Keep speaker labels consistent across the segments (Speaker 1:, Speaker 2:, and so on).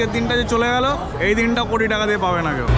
Speaker 1: আজকের দিনটা যে চলে গেল এই দিনটা কোটি টাকা দিয়ে পাবে না কেউ।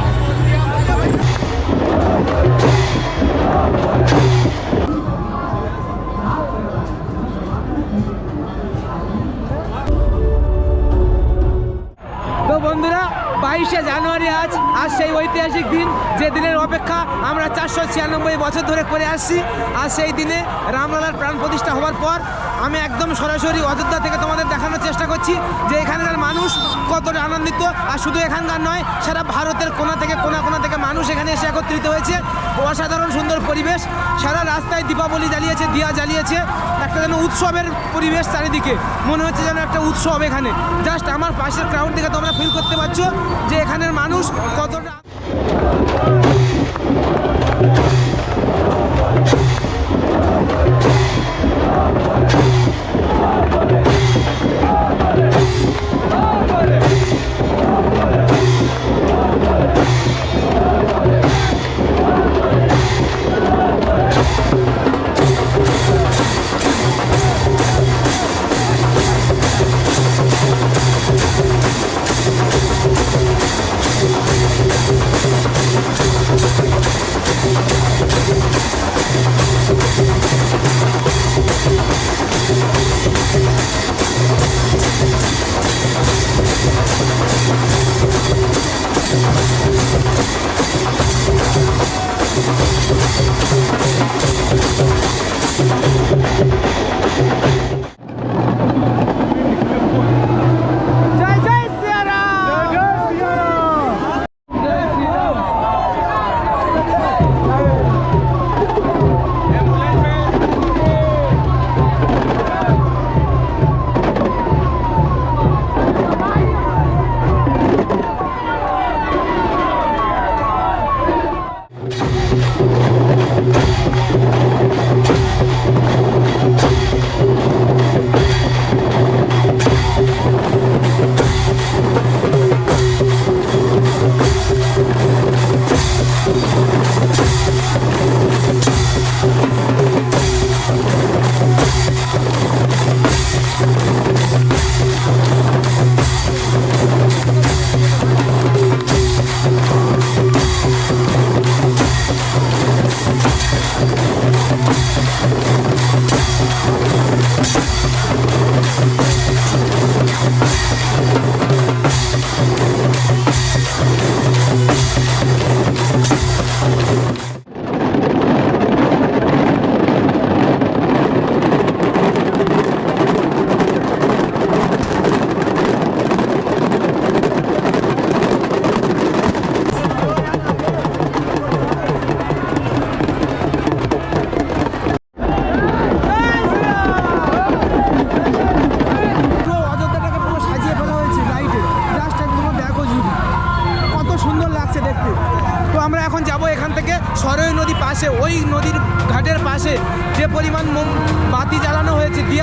Speaker 2: চারশো ছিয়ানব্বই বছর ধরে করে আসছি। আর সেই দিনে রামলালার প্রাণ প্রতিষ্ঠা হওয়ার পর আমি একদম সরাসরি অযোধ্যা থেকে তোমাদের দেখানোর চেষ্টা করছি যে এখানকার মানুষ কতটা আনন্দিত। আর শুধু এখানকার নয়, সারা ভারতের কোনা থেকে কোনা কোনা থেকে মানুষ এখানে এসে একত্রিত হয়েছে। অসাধারণ সুন্দর পরিবেশ, সারা রাস্তায় দীপাবলি জ্বালিয়েছে, দিয়া জ্বালিয়েছে, একটা যেন উৎসবের পরিবেশ চারিদিকে। মনে হচ্ছে যেন একটা উৎসব এখানে। জাস্ট আমার পাশের ক্রাউড থেকে তোমরা ফিল করতে পারছ যে এখানের মানুষ কতটা Thank you.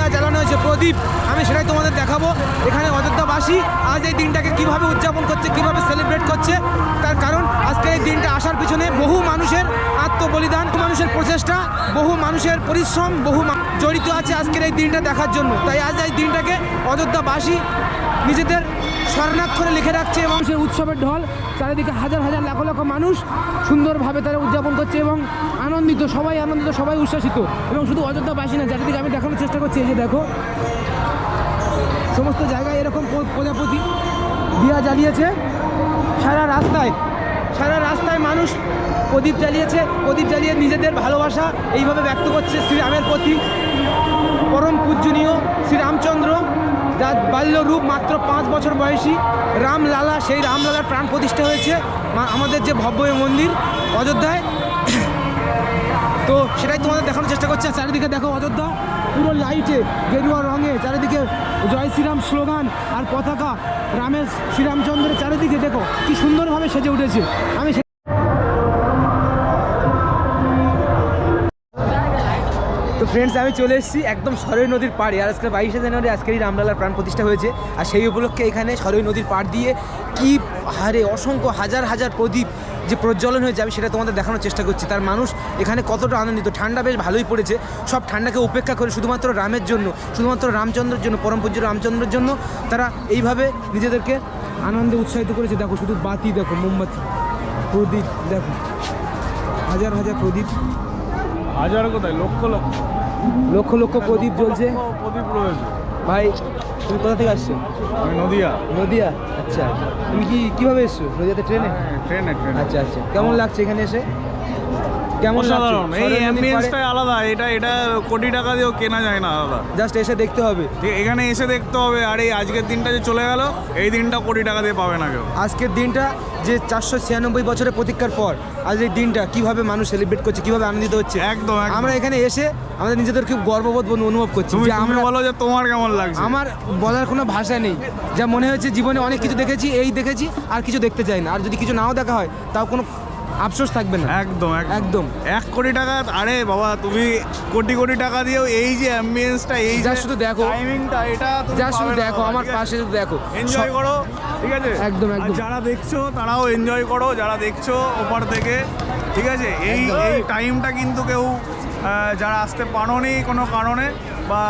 Speaker 2: দিয়া জ্বালানো হয়েছে। প্রদীপ, আমি সেটাই তোমাদের দেখাবো। এখানে অযোধ্যাবাসী আজ এই দিনটাকে কীভাবে উদযাপন করছে, কীভাবে সেলিব্রেট করছে, তার কারণ আজকে এই দিনটা আসার পিছনে বহু মানুষের আত্মবলিদান মানুষের প্রচেষ্টা, বহু মানুষের পরিশ্রম, বহু জড়িত আছে আজকের এই দিনটা দেখার জন্য। তাই আজ এই দিনটাকে অযোধ্যাবাসী নিজেদের স্বর্ণাক্ষরে লিখে রাখছে এবং সেই উৎসবের ঢল, চারিদিকে হাজার হাজার লাখ লাখ মানুষ সুন্দরভাবে তারা উদযাপন করছে এবং আনন্দিত, সবাই আনন্দিত, সবাই উচ্ছ্বাসিত এবং শুধু অযোধ্যাবাসী না, চারিদিকে আমি দেখানোর চেষ্টা করছি, এই যে দেখো। সমস্ত জায়গায় এরকম প্র- প্রজাপতি দিয়া জ্বালিয়েছে। সারা রাস্তায় সারা রাস্তায় মানুষ প্রদীপ জ্বালিয়েছে, প্রদীপ জ্বালিয়ে নিজেদের ভালোবাসা এইভাবে ব্যক্ত করছে শ্রীরামের প্রতি। পরম পূজনীয় শ্রীরামচন্দ্র যার বাল্যরূপ মাত্র পাঁচ বছর বয়সী রামলালা, সেই রামলালার প্রাণ প্রতিষ্ঠা হয়েছে আমাদের যে ভব্য মন্দির অযোধ্যায়। তো সেটাই তোমাদের দেখানোর চেষ্টা করছি। চারিদিকে দেখো অযোধ্যা, পুরো লাইটে, গেরুয়া রঙে, চারিদিকে জয় শ্রীরাম স্লোগান আর পতাকা, রামের শ্রীরামচন্দ্রের চারিদিকে দেখো, কি সুন্দরভাবে সেজে উঠেছে। আমি তো ফ্রেন্ডস আমি চলে এসেছি একদম সরৈ নদীর পাড়ে। আর আজকে বাইশে জানুয়ারি আজকেরই রামলালার প্রাণ প্রতিষ্ঠা হয়েছে। আর সেই উপলক্ষে এখানে সরৈ নদীর পাড় দিয়ে কি হারে অসংখ্য হাজার হাজার প্রদীপ যে প্রজ্বলন হয়েছে, আমি সেটা তোমাদের দেখানোর চেষ্টা করছি। তার মানুষ এখানে কতটা আনন্দিত। ঠান্ডা বেশ ভালোই পড়েছে। সব ঠান্ডাকে উপেক্ষা করে শুধুমাত্র রামের জন্য, শুধুমাত্র রামচন্দ্রের জন্য, পরম পূজ্য রামচন্দ্রের জন্য তারা এইভাবে নিজেদেরকে আনন্দে উৎসাহিত করেছে। দেখো, শুধু বাতি, দেখো, মোমবাতি, প্রদীপ, দেখো, হাজার হাজার প্রদীপ
Speaker 1: হাজার কোথায়? লক্ষ লক্ষ।
Speaker 2: লক্ষ লক্ষ প্রদীপ জ্বলছে।
Speaker 1: প্রদীপ রয়েছে।
Speaker 2: ভাই তুমি কোথা থেকে আসছো?
Speaker 1: আমি নদিয়া।
Speaker 2: নদিয়া? আচ্ছা। তুমি কি কীভাবে এসছো? নদিয়াতে ট্রেনে?
Speaker 1: ট্রেনে ট্রেনে।
Speaker 2: আচ্ছা আচ্ছা। কেমন লাগছে এখানে এসে? কেমন
Speaker 1: অসাধারণ। এই অ্যাম্বিয়েন্সটাই আলাদা। এটা এটা কোটি টাকা দিয়েও কেনা যায় না আলাদা।
Speaker 2: জাস্ট এসে দেখতে হবে।
Speaker 1: এখানে এসে দেখতে হবে আর এই আজকের দিনটা যে চলে গেল এই দিনটা কোটি টাকা দিয়ে পাবে না কেউ।
Speaker 2: আজকের দিনটা যে চারশো ছিয়ানব্বই বছরের প্রতীক্ষার পর আজ এই দিনটা কীভাবে মানুষ সেলিব্রেট করছে কীভাবে আনন্দিত হচ্ছে?
Speaker 1: একদম।
Speaker 2: আমরা এখানে এসে আমাদের নিজেদের খুব গর্ববোধ অনুভব করছি যে আমরা
Speaker 1: বলো যে তোমার কেমন লাগছে?
Speaker 2: আমার বলার কোনো ভাষা নেই। যা মনে হয়েছে জীবনে অনেক কিছু দেখেছি এই দেখেছি আর কিছু দেখতে চাই না। আর যদি কিছু নাও দেখা হয় তাও কোনো আফসোস থাকবে না।
Speaker 1: একদম
Speaker 2: একদম।
Speaker 1: এক কোটি টাকা আরে বাবা তুমি কোটি কোটি টাকা দিয়েও এই যে অ্যাম্বিয়েন্সটা এই
Speaker 2: যা শুধু দেখো।
Speaker 1: টাইমিংটা এটা
Speaker 2: যা শুধু দেখো আমার পাশে শুধু দেখো।
Speaker 1: এনজয় করো ঠিক আছে?
Speaker 2: একদম, একদম।
Speaker 1: যারা দেখছ তারাও এনজয় করো যারা দেখছ ওপার থেকে ঠিক আছে? এই এই টাইমটা কিন্তু কেউ যারা আসতে পারোনি কোনো কারণে বা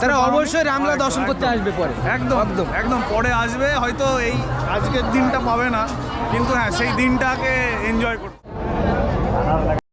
Speaker 2: তারা অবশ্যই রামলা দর্শন করতে আসবে পরে।
Speaker 1: একদম
Speaker 2: একদম।
Speaker 1: একদম পরে আসবে হয়তো এই আজকের দিনটা পাবে না কিন্তু হ্যাঁ সেই দিনটাকে এনজয় করতে